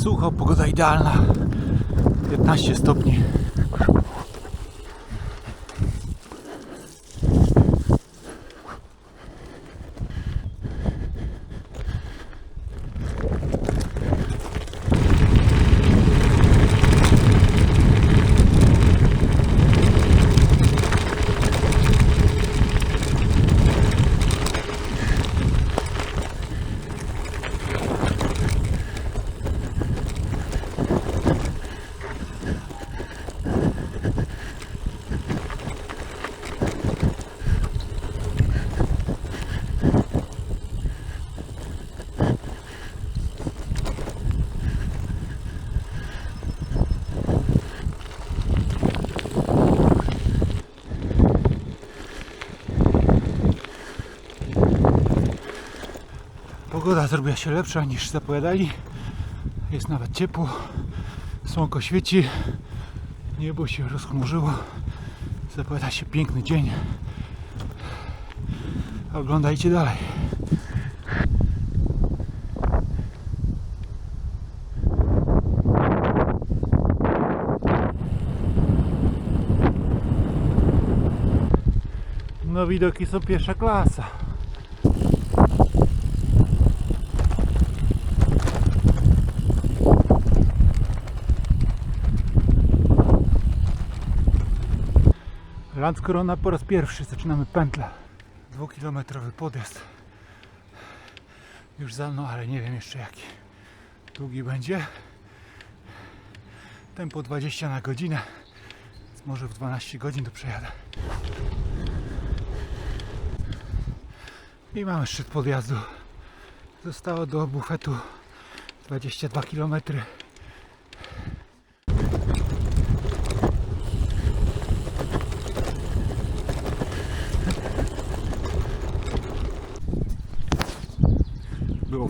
Sucho, pogoda idealna. 15 stopni. Pogoda zrobiła się lepsza niż zapowiadali. Jest nawet ciepło. Słonko świeci. Niebo się rozchmurzyło. Zapowiada się piękny dzień. Oglądajcie dalej. No widoki są pierwsza klasa. Landskrona po raz pierwszy zaczynamy pętlę. Dwukilometrowy podjazd. Już za mną, ale nie wiem jeszcze jaki. Długi będzie. Tempo 20 na godzinę. Więc może w 12 godzin to przejadę. I mamy szczyt podjazdu. Zostało do bufetu 22 kilometry.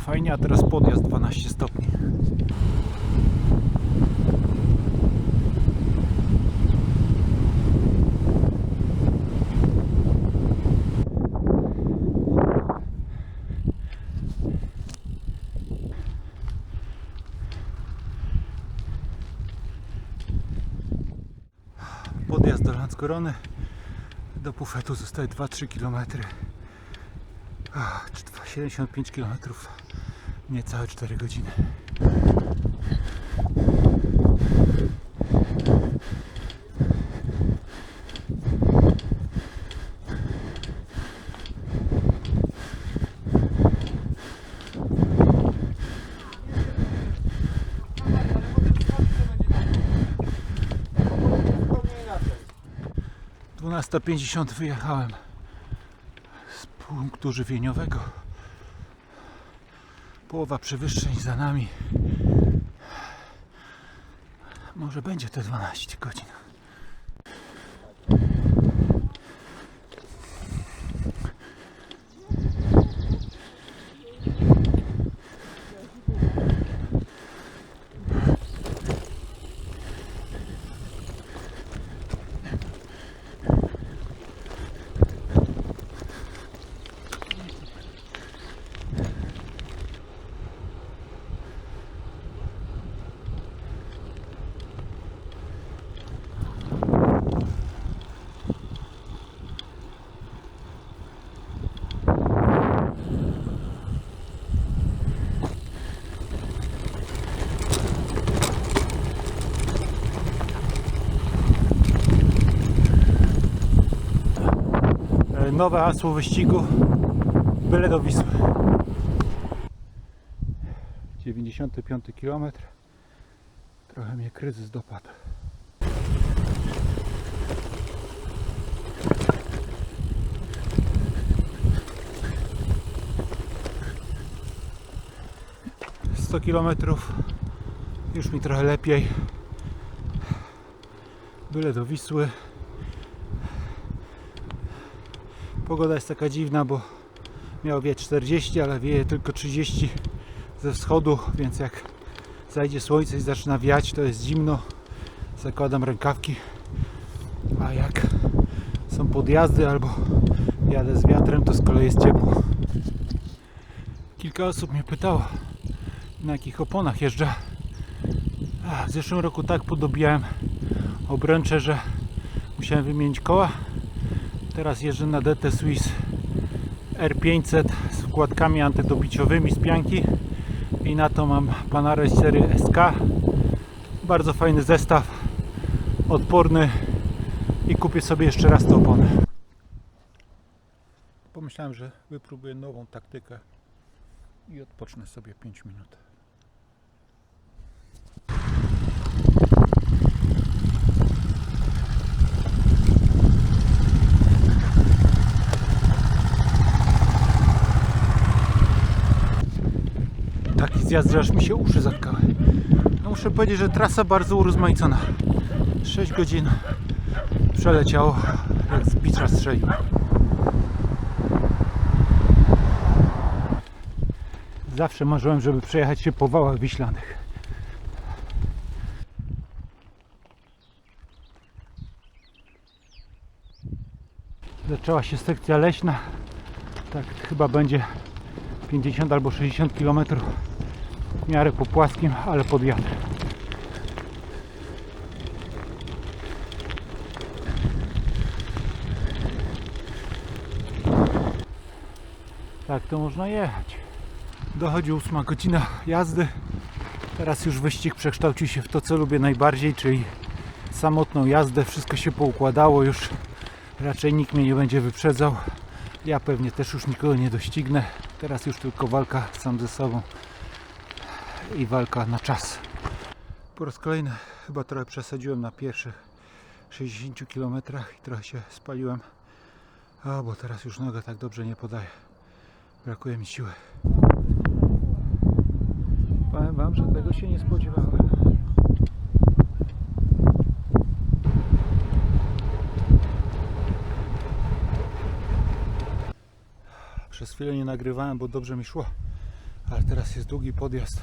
Fajnie, a teraz podjazd 12 stopni. Podjazd do Landskorony. Do bufetu zostaje 2-3 km. 75 km. Niecałe 4 godziny. Pięćdziesiąt wyjechałem z punktu żywieniowego. Połowa przewyższeń za nami. Może będzie te 12 godzin. Nowe hasło wyścigu. Byle do Wisły. 95 km. Trochę mnie kryzys dopadł. 100 km. Już mi trochę lepiej. Byle do Wisły. Pogoda jest taka dziwna, bo miało wiać 40, ale wieje tylko 30 ze wschodu, więc jak zajdzie słońce i zaczyna wiać, to jest zimno. Zakładam rękawki. A jak są podjazdy albo jadę z wiatrem, to z kolei jest ciepło. Kilka osób mnie pytało, na jakich oponach jeżdżę. W zeszłym roku tak podobiałem obręcze, że musiałem wymienić koła. Teraz jeżdżę na DT Swiss R500 z wkładkami antydobiciowymi z pianki i na to mam Panarę 4 SK. Bardzo fajny zestaw, odporny i kupię sobie jeszcze raz te opony. Pomyślałem, że wypróbuję nową taktykę i odpocznę sobie 5 minut. Zjazd, aż mi się uszy zatkały. No muszę powiedzieć, że trasa bardzo urozmaicona. 6 godzin przeleciało, jak z bicza strzelił. Zawsze marzyłem, żeby przejechać się po wałach wiślanych. Zaczęła się sekcja leśna. Tak chyba będzie 50 albo 60 km w miarę po płaskim, ale pod wiatr. Tak to można jechać. Dochodzi 8 godzina jazdy. Teraz już wyścig przekształcił się w to, co lubię najbardziej, czyli samotną jazdę. Wszystko się poukładało już. Raczej nikt mnie nie będzie wyprzedzał. Ja pewnie też już nikogo nie doścignę. Teraz już tylko walka sam ze sobą i walka na czas. Po raz kolejny chyba trochę przesadziłem na pierwszych 60 km i trochę się spaliłem. A, bo teraz już noga tak dobrze nie podaje. Brakuje mi siły. Powiem Wam, że tego się nie spodziewałem. Przez chwilę nie nagrywałem, bo dobrze mi szło. Ale teraz jest długi podjazd.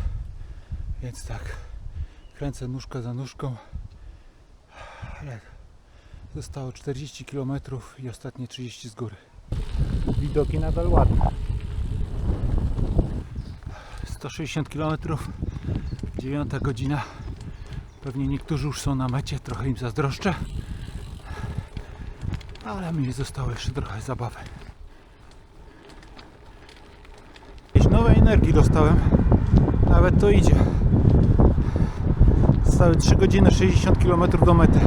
Więc tak, kręcę nóżka za nóżką. Ale zostało 40 km i ostatnie 30 z góry. Widoki nadal ładne. 160 km, 9 godzina. Pewnie niektórzy już są na mecie, trochę im zazdroszczę. Ale mi zostało jeszcze trochę zabawy. Jakieś nowej energii dostałem. Nawet to idzie. Zostały 3 godziny 60 km do mety.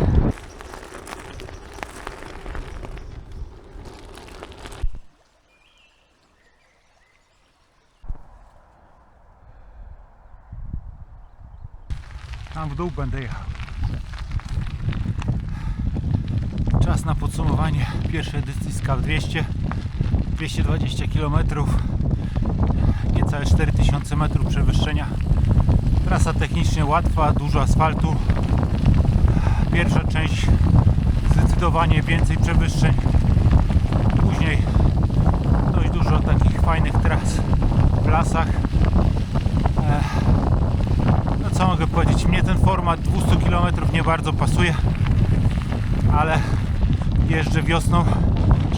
Tam w dół będę jechał. Czas na podsumowanie pierwszej edycji SCAF 200. 220 km. Niecałe 4000 metrów przewyższenia. Trasa technicznie łatwa, dużo asfaltu. Pierwsza część zdecydowanie więcej przewyższeń. Później dość dużo takich fajnych tras w lasach. No co mogę powiedzieć? Mnie ten format 200 km nie bardzo pasuje, ale jeżdżę wiosną,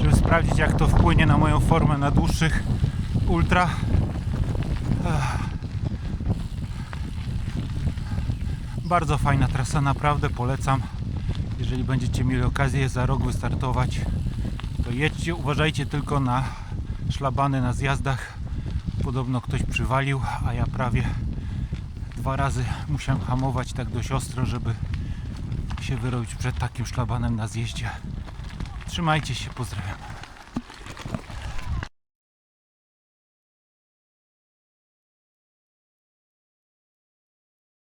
żeby sprawdzić jak to wpłynie na moją formę na dłuższych ultra. Bardzo fajna trasa, naprawdę polecam. Jeżeli będziecie mieli okazję za rok wystartować, to jedźcie, uważajcie tylko na szlabany na zjazdach. Podobno ktoś przywalił, a ja prawie dwa razy musiałem hamować tak dość ostro, żeby się wyrobić przed takim szlabanem na zjeździe. Trzymajcie się, pozdrawiam.